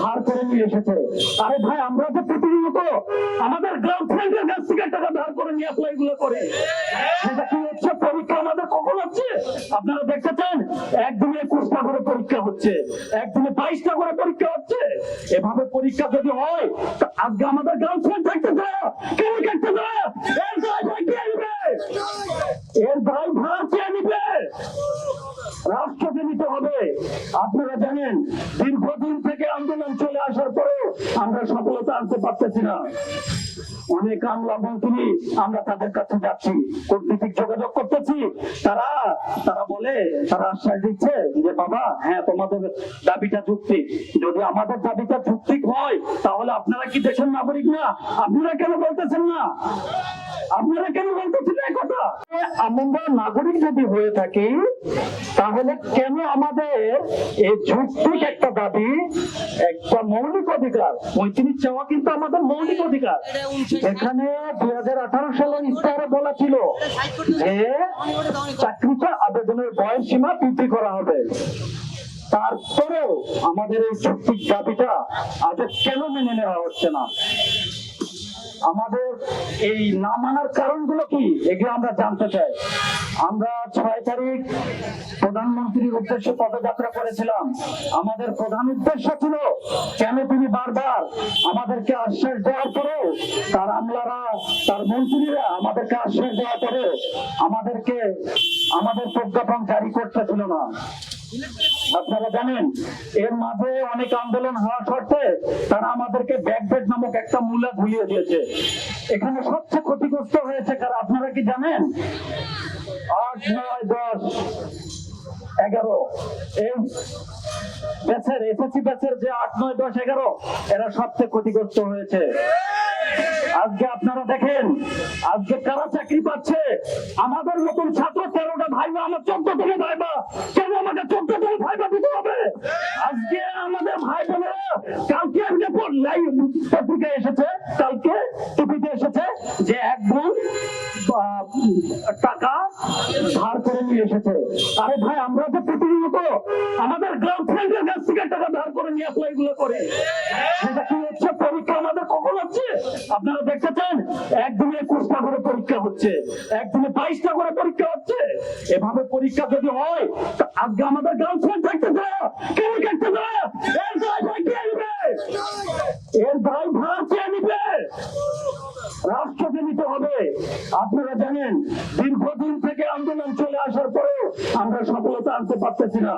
নিয়ে এসেছে। আরে ভাই, আমরা যে প্রতিনিয়ত আমাদের গার্লফ্রেন্ডের কাছ থেকে টাকা ধার করে নিয়ে অ্যাপ্লাই গুলো করে। সেটা কি হচ্ছে? পরীক্ষা আমাদের কখন হচ্ছে? আপনারা দেখতে চান, একদিনে একুশটা করে পরীক্ষা হচ্ছে, একদিনে বাইশটা করে পরীক্ষা হচ্ছে। এভাবে পরীক্ষা যদি হয়, তা আজকে আমাদের গার্লফ্রেন্ড থাকতে দেয়। কেন থাকতে দেয়? এর দায় ভাই কে নিবে? এর দায় ভার কে নিবে? রাষ্ট্রকে নিতে হবে। আপনারা জানেন, দীর্ঘদিন থেকে আন্দোলন চলে আসার পরেও আমরা সফলতা আনতে পারতেছি না। অনেক আমলা মন্ত্রী আমরা তাদের কাছে যাচ্ছি, কূটনীতিক যোগাযোগ করতেছি। তারা তারা বলে, তারা আশ্বাস দিচ্ছে যে, বাবা হ্যাঁ তোমাদের দাবিটা যুক্তি। যদি আমাদের দাবিটা যুক্তিক হয়, তাহলে আপনারা কি দেশের নাগরিক না? আপনারা কেন বলতেছেন না? আপনারা কেন বলতেছেন এই কথা? আমরা নাগরিক যদি হয়ে থাকি, তাহলে কেন আমাদের এই যৌক্তিক একটা দাবি, একটা মৌলিক অধিকার পঁয়ত্রিশ চাওয়া কিন্তু আমাদের মৌলিক অধিকার। এখানে দুই হাজার আঠারো সালের ইস্তাহারে বলা ছিল যে চাকরিটা আবেদনের বয়স সীমা বৃদ্ধি করা হবে। তারপরেও আমাদের এই চুক্তির দাবিটা আজ কেন মেনে নেওয়া হচ্ছে না? আমাদের এই না মানার কারণগুলো কি? এগুলো আমরা জানতে চাই। আমরা ছয় তারিখ প্রধানমন্ত্রীর উদ্দেশ্যে পদযাত্রা করেছিলাম। আমাদের প্রধান উদ্দেশ্য ছিল কেন তিনি বারবার আমাদেরকে আশ্বাস দেওয়ার পরেও তার আমলারা, তার মন্ত্রীরা আমাদেরকে আশ্বাস দেওয়ার পরেও আমাদেরকে, আমাদের প্রজ্ঞাপন জারি করতেছিল না। আপনারা জানেন, এর মাঝে অনেক আন্দোলন হওয়া সত্ত্বে তারা আমাদেরকে ব্যাকবেড নামক একটা মূল্য ভুলিয়ে দিয়েছে। এখানে সবচেয়ে ক্ষতিগ্রস্ত হয়েছে কারা, আপনারা কি জানেন? আট, নয়, দশ, এগারো, এই ব্যাচের এসএসসি ব্যাচের যে আট, নয়, দশ, এগারো, এরা সবচেয়ে ক্ষতিগ্রস্ত হয়েছে। আজকে আপনারা দেখেন, আজকে কারা চাকরি পাচ্ছে? আমাদের নতুন ছাত্র কালকে আজকে লাইভ পত্রিকা এসেছে, কালকে টিভিতে এসেছে যে এক বোন টাকা ধার করে নিয়ে এসেছে। আরে ভাই, আমরা যে প্রতিনিয়ত আমাদের গার্লফ্রেন্ডের কাছ থেকে টাকা ধার করে নিয়ে অ্যাপ্লাই গুলো করে। সেটা কি হচ্ছে? পরীক্ষা আমাদের কখন হচ্ছে? আপনারা দেখতে চান, একদিনে একুশটা করে পরীক্ষা হচ্ছে, একদিনে বাইশটা করে পরীক্ষা হচ্ছে। এভাবে পরীক্ষা যদি হয়, তা আজকে আমাদের গার্লফ্রেন্ড থাকতে দেয় কেন থাকতে দেয় এর দায় ভাই কে নিবে এর দায় ভার কে নিবে রাষ্ট্রকে নিতে হবে। আপনারা জানেন দীর্ঘদিন থেকে আন্দোলন চলে আসার পরে আমরা সফলতা আনতে পারতেছি না।